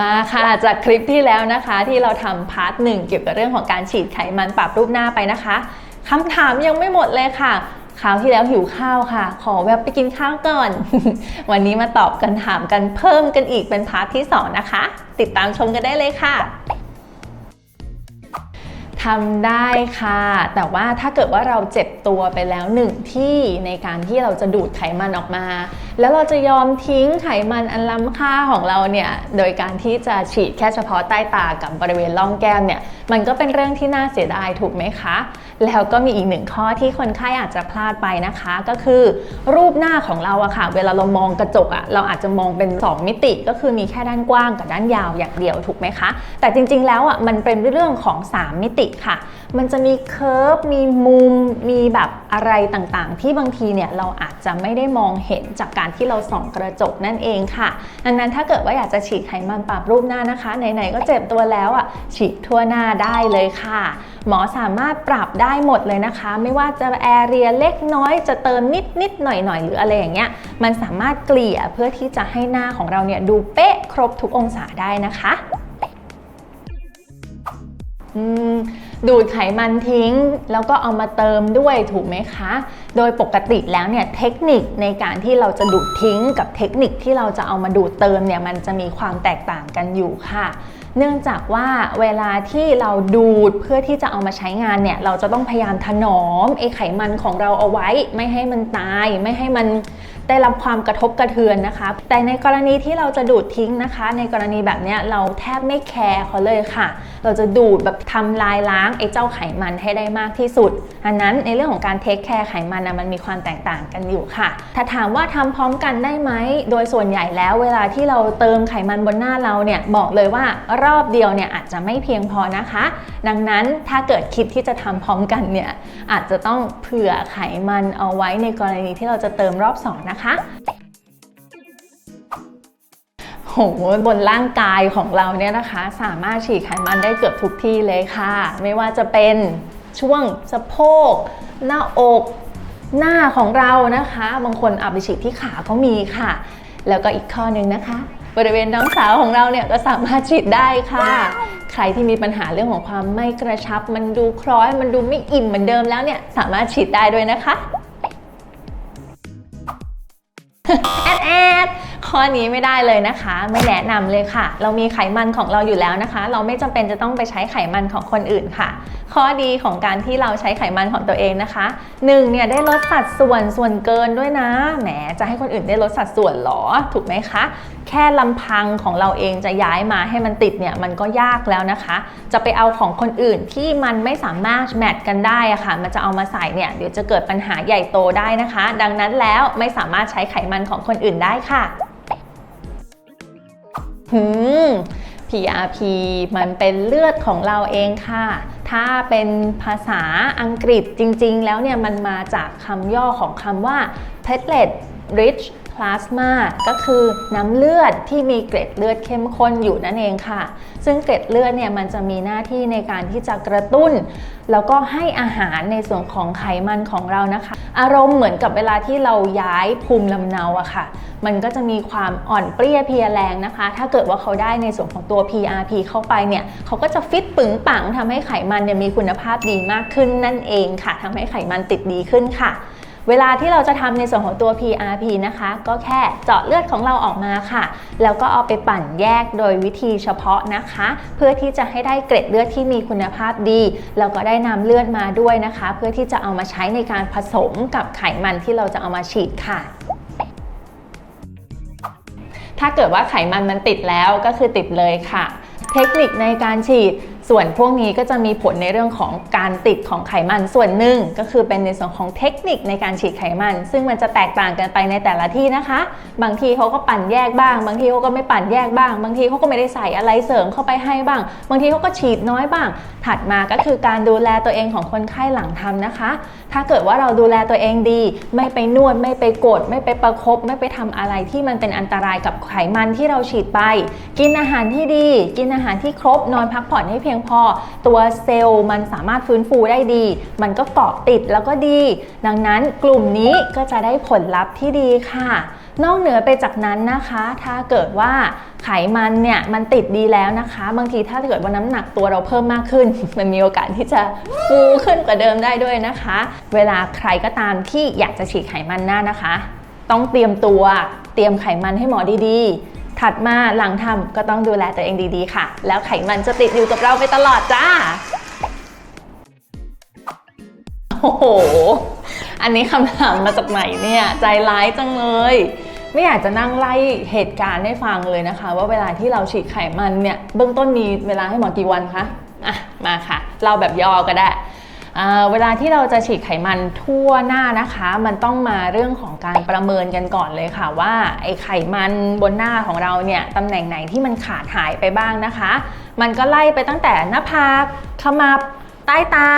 มาค่ะจากคลิปที่แล้วนะคะ ที่เราทำพาร์ทหนึ่งเกี่ยวกับเรื่องของการฉีดไขมันปรับรูปหน้าไปนะคะคำถามยังไม่หมดเลยค่ะคราวที่แล้วหิวข้าวค่ะ ขอแวบไปกินข้าวก่อน วันนี้มาตอบกันถามกันเพิ่มกันอีกเป็นพาร์ทที่สองนะคะ ติดตามชมกันได้เลยค่ะทำได้ค่ะ แต่ว่าถ้าเกิดว่าเราเจ็บตัวไปแล้วหนึ่งที่ในการที่เราจะดูดไขมันออกมาแล้วเราจะยอมทิ้งไขมันอันล้ำค่าของเราเนี่ยโดยการที่จะฉีดแค่เฉพาะใต้ตากับบริเวณร่องแก้มเนี่ยมันก็เป็นเรื่องที่น่าเสียดายถูกไหมคะ แล้วก็มีอีกหนึ่งข้อที่คนไข้อาจจะพลาดไปนะคะ ก็คือ รูปหน้าของเราอะค่ะ เวลาเรามองกระจกอะเราอาจจะมองเป็น 2 มิติก็คือมีแค่ด้านกว้างกับด้านยาวอย่างเดียวถูกไหมคะ แต่จริงๆแล้วอะมันเป็นเรื่องของ 3 มิติค่ะ มันจะมีเคิร์ฟมีมุมมีแบบอะไรต่างๆ ที่บางทีเนี่ยเราอาจ จะไม่ได้มองเห็นจากการที่เราส่องกระจกนั่นเองค่ะ ดังนั้นถ้าเกิดว่าอยากจะฉีดไขมันปรับรูปหน้านะคะไหนๆก็เจ็บตัวแล้วอะฉีดทั่วหน้าได้เลยค่ะ หมอสามารถปรับได้หมดเลยนะคะ ไม่ว่าจะแอเรียเล็กน้อยจะเติมนิดนิดหน่อยหน่อยหรืออะไรอย่างเงี้ยมันสามารถเกลี่ยเพื่อที่จะให้หน้าของเราเนี่ยดูเป๊ะครบทุกองศาได้นะคะ อืม ดูดไขมันทิ้ง แล้วก็เอามาเติมด้วยถูกไหมคะ โดยปกติแล้วเนี่ยเทคนิคในการที่เราจะดูดทิ้งกับเทคนิคที่เราจะเอามาดูดเติมเนี่ยมันจะมีความแตกต่างกันอยู่ค่ะ เนื่องจากว่าเวลาที่เราดูดเพื่อที่จะเอามาใช้งานเนี่ยเราจะต้องพยายามถนอมไอไขมันของเราเอาไว้ ไม่ให้มันตาย ไม่ให้มันได้รับความกระทบกระเทือนนะคะ แต่ในกรณีที่เราจะดูดทิ้งนะคะ ในกรณีแบบนี้เราแทบไม่แคร์เขาเลยค่ะ เราจะดูดแบบทำลายล้างไอ้เจ้าไขมันให้ได้มากที่สุด อันนั้นในเรื่องของการเทคแคร์ไขมันนะมันมีความแตกต่างกันอยู่ค่ะ ถ้าถามว่าทำพร้อมกันได้ไหม โดยส่วนใหญ่แล้วเวลาที่เราเติมไขมันบนหน้าเราเนี่ยบอกเลยว่ารอบเดียวเนี่ยอาจจะไม่เพียงพอนะคะ ดังนั้นถ้าเกิดคิดที่จะทำพร้อมกันเนี่ยอาจจะต้องเผื่อไขมันเอาไว้ในกรณีที่เราจะเติมรอบสองนะคะ โหบนร่างกายของเราเนี่ยนะคะ สามารถฉีดไขมันได้เกือบทุกที่เลยค่ะ ไม่ว่าจะเป็นช่วงสะโพก หน้าอกหน้าของเรานะคะ บางคนเอาไปฉีดที่ขาก็มีค่ะ แล้วก็อีกข้อนึงนะคะ บริเวณน้องสาวของเราเนี่ยก็สามารถฉีดได้ค่ะ ใครที่มีปัญหาเรื่องของความไม่กระชับ มันดูคล้อยมันดูไม่อิ่มเหมือนเดิมแล้วเนี่ยสามารถฉีดได้ด้วยนะคะ แอดแอด ข้อนี้ไม่ได้เลยนะคะ ไม่แนะนำเลยค่ะ เรามีไขมันของเราอยู่แล้วนะคะ เราไม่จำเป็นจะต้องไปใช้ไขมันของคนอื่นค่ะ ข้อดีของการที่เราใช้ไขมันของตัวเองนะคะหนึ่งเนี่ยได้ลดสัดส่วนส่วนเกินด้วยนะแหมจะให้คนอื่นได้ลดสัดส่วนหรอถูกไหมคะแค่ลำพังของเราเองจะย้ายมาให้มันติดเนี่ยมันก็ยากแล้วนะคะ จะไปเอาของคนอื่นที่มันไม่สามารถแมทกันได้อะค่ะ มันจะเอามาใส่เนี่ยเดี๋ยวจะเกิดปัญหาใหญ่โตได้นะคะ ดังนั้นแล้วไม่สามารถใช้ไขมันของคนอื่นได้ค่ะ หืม PRP มันเป็นเลือดของเราเองค่ะ ถ้าเป็นภาษาอังกฤษจริงๆ แล้วเนี่ยมันมาจากคำย่อของคำว่า platelet rich plasma ก็คือน้ำเลือดที่มีเกล็ดเลือดเข้มข้นอยู่นั่นเองค่ะ ซึ่งเกล็ดเลือดเนี่ยมันจะมีหน้าที่ในการที่จะกระตุ้น แล้วก็ให้อาหารในส่วนของไขมันของเรานะคะ อารมณ์เหมือนกับเวลาที่เราย้ายภูมิลำเนาอะค่ะ มันก็จะมีความอ่อนเปรี้ยเพียแรงนะคะ ถ้าเกิดว่าเขาได้ในส่วนของตัว PRP เข้าไปเนี่ยเขาก็จะฟิตปึงปังทำให้ไขมันเนี่ยมีคุณภาพดีมากขึ้นนั่นเองค่ะทำให้ไขมันติดดีขึ้นค่ะ เวลาที่เราจะทำในส่วนของตัว PRP นะคะ ก็แค่เจาะเลือดของเราออกมาค่ะ แล้วก็เอาไปปั่นแยกโดยวิธีเฉพาะนะคะ เพื่อที่จะให้ได้เกร็ดเลือดที่มีคุณภาพดี แล้วก็ได้นำเลือดมาด้วยนะคะ เพื่อที่จะเอามาใช้ในการผสมกับไขมันที่เราจะเอามาฉีดค่ะถ้าเกิดว่าไขมันมันติดแล้วก็คือติดเลยค่ะ เทคนิคในการฉีด ส่วนพวกนี้ก็จะมีผลในเรื่องของการติดของไขมันส่วนหนึ่งก็คือเป็นในส่วนของเทคนิคในการฉีดไขมัน ซึ่งมันจะแตกต่างกันไปในแต่ละที่นะคะ บางทีเขาก็ปั่นแยกบ้าง บางทีเขาก็ไม่ปั่นแยกบ้าง บางทีเขาก็ไม่ได้ใส่อะไรเสริมเข้าไปให้บ้าง บางทีเขาก็ฉีดน้อยบ้าง ถัดมาก็คือการดูแลตัวเองของคนไข้หลังทำนะคะ ถ้าเกิดว่าเราดูแลตัวเองดี ไม่ไปนวดไม่ไปกด ไม่ไปประคบไม่ไปทำอะไรที่มันเป็นอันตรายกับไขมันที่เราฉีดไป กินอาหารที่ดี กินอาหารที่ครบนอนพักผ่อนให้เพียงพอ ตัวเซลล์มันสามารถฟื้นฟูได้ดี มันก็เกาะติดแล้วก็ดี ดังนั้นกลุ่มนี้ก็จะได้ผลลัพธ์ที่ดีค่ะ นอกเหนือไปจากนั้นนะคะ ถ้าเกิดว่าไขมันเนี่ยมันติดดีแล้วนะคะ บางทีถ้าเกิดว่าน้ำหนักตัวเราเพิ่มมากขึ้น มันมีโอกาสที่จะฟูขึ้นกว่าเดิมได้ด้วยนะคะ เวลาใครก็ตามที่อยากจะฉีดไขมันหน้านะคะ ต้องเตรียมตัวเตรียมไขมันให้หมอดีๆ ถัดมาหลังทำก็ต้องดูแลตัวเองดีๆค่ะ แล้วไขมันจะติดอยู่กับเราไปตลอดจ้า โอ้โห อันนี้คำถามมาจากไหนเนี่ย ใจร้ายจังเลยไม่อยากจะนั่งไล่เหตุการณ์ให้ฟังเลยนะคะ ว่าเวลาที่เราฉีดไขมันเนี่ยเบื้องต้นมีเวลาให้หมอกี่วันคะอะมาค่ะ เราแบบย่อก็ได้ เวลาที่เราจะฉีดไขมันทั่วหน้านะคะ มันต้องมาเรื่องของการประเมินกันก่อนเลยค่ะว่าไอไขมันบนหน้าของเราเนี่ยตำแหน่งไหนที่มันขาดหายไปบ้างนะคะ มันก็ไล่ไปตั้งแต่หน้าผากขมับใต้ตา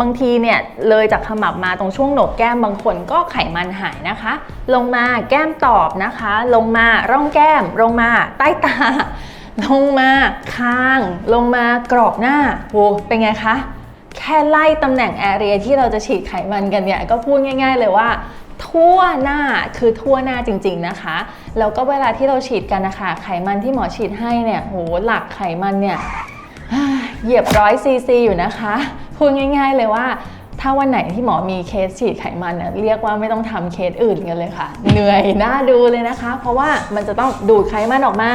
บางทีเนี่ยเลยจากขมับมาตรงช่วงโหนกแก้มบางคนก็ไขมันหายนะคะ ลงมาแก้มตอบนะคะ ลงมาร่องแก้ม ลงมาใต้ตา ลงมาคาง ลงมากรอบหน้าโหเป็นไงคะ แค่ไล่ตำแหน่งแอเรียที่เราจะฉีดไขมันกันเนี่ยก็พูดง่าย ๆ เลยว่า ทั่วหน้าคือทั่วหน้าจริง ๆนะคะ แล้วก็เวลาที่เราฉีดกันนะคะ ไขมันที่หมอฉีดให้เนี่ยโหหลักไขมันเนี่ยเหยียบร้อยซีซีอยู่นะคะ พูดง่าย ๆ เลยว่าถ้าวันไหนที่หมอมีเคสฉีดไขมันเนี่ยเรียกว่าไม่ต้องทำเคสอื่นกันเลยค่ะ เหนื่อยน่าดูเลยนะคะ เพราะว่ามันจะต้องดูดไขมันออกมา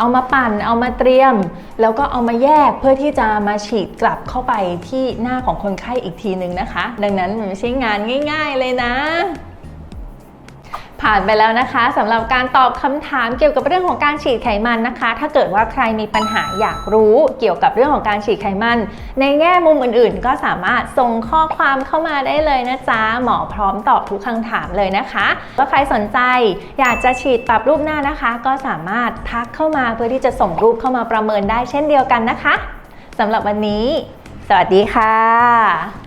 เอามาปั่นเอามาเตรียม แล้วก็เอามาแยกเพื่อที่จะมาฉีดกลับเข้าไปที่หน้าของคนไข้อีกทีนึงนะคะ ดังนั้นมันไม่ใช่งานง่าย ๆเลยนะ ผ่านไปแล้วนะคะสำหรับการตอบคำถามเกี่ยวกับเรื่องของการฉีดไขมันนะคะ ถ้าเกิดว่าใครมีปัญหาอยากรู้เกี่ยวกับเรื่องของการฉีดไขมัน ในแง่มุมอื่นๆ ก็สามารถส่งข้อความเข้ามาได้เลยนะจ๊ะหมอพร้อมตอบทุกคำถามเลยนะคะว่าใครสนใจอยากจะฉีดปรับรูปหน้านะคะ ก็สามารถทักเข้ามาเพื่อที่จะส่งรูปเข้ามาประเมินได้เช่นเดียวกันนะคะสำหรับวันนี้ สวัสดีค่ะ